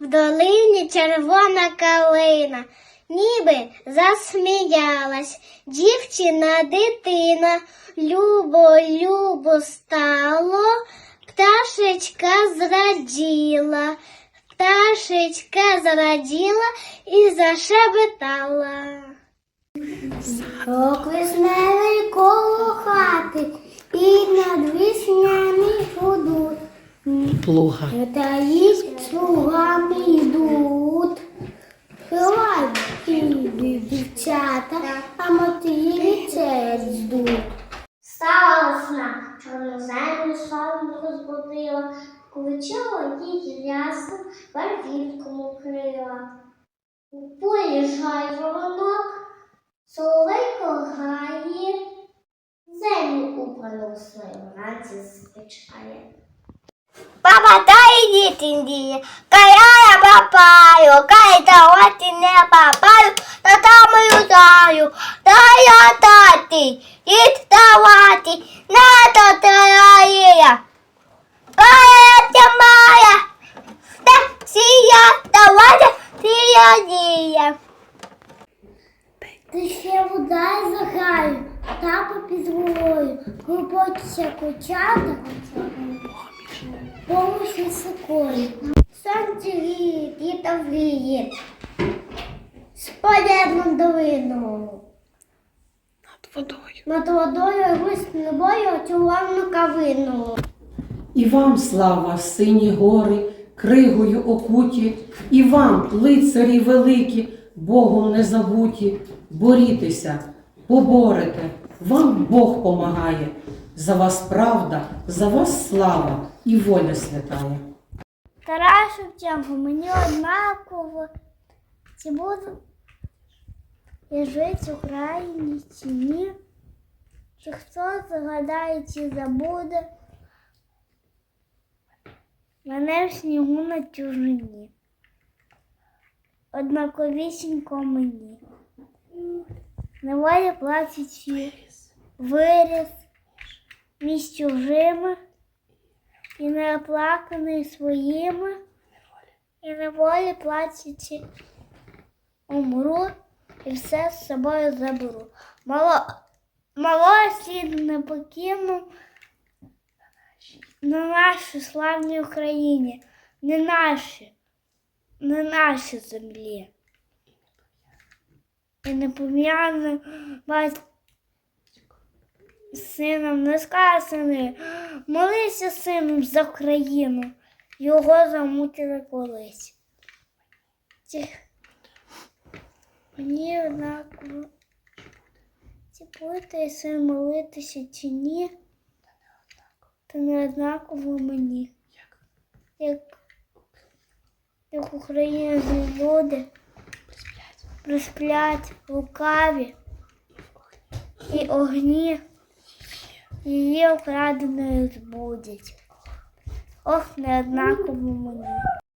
долині червона калина, ніби засміялась дівчина дитина, любо, любо стало, пташечка зраділа, пташечка зраділа і зашебетала. Рок весневий коло хати, і над весняний гудуть. Плуга. Таїть слугами йдуть. Ті дівчата, а мотилі це здуть. Стала весна, чорну землю сонце розбудила, Кучала її рясно, барвінком укрила. У полі жай воронок, соловейко грає, землю убрану свою вранці звичає. Дід давати, на то тарає. Кая тя моя, та сія давати, сія діє. Ти ще вода загаю, тапа під головою, глибокі кучата, помощі сокою. Сонце гріє, вітер віє, спаде над долиною. Над водою. Над водою виснувою червону кавину. І вам слава, сині гори, кригою окуті, і вам, лицарі великі, Богом не забуті, борітеся, поборете, вам Бог помагає. За вас правда, за вас слава і воля святая. Тарас Шевченко, мені однаково, чи буду я жити в Україні чи ні, чи хто згадає, чи забуде мене в снігу на чужині. Однаковісінько мені. Неволя плачучи виріс між чужими і не оплаканий своїми, і неволі плачучи умру і все з собою заберу. Мало, мало слід не покину на нашій славній Україні, не наші, не наші землі. І не пом'яне бать сином не сказаний, молися сином за Україну, його замутили колись. Мені однаково, чи будете син молитися чи ні, то не однаково мені. Як, як українські люди присплять лукаві і огні її окраденою збудять. Ох, неоднаково мені.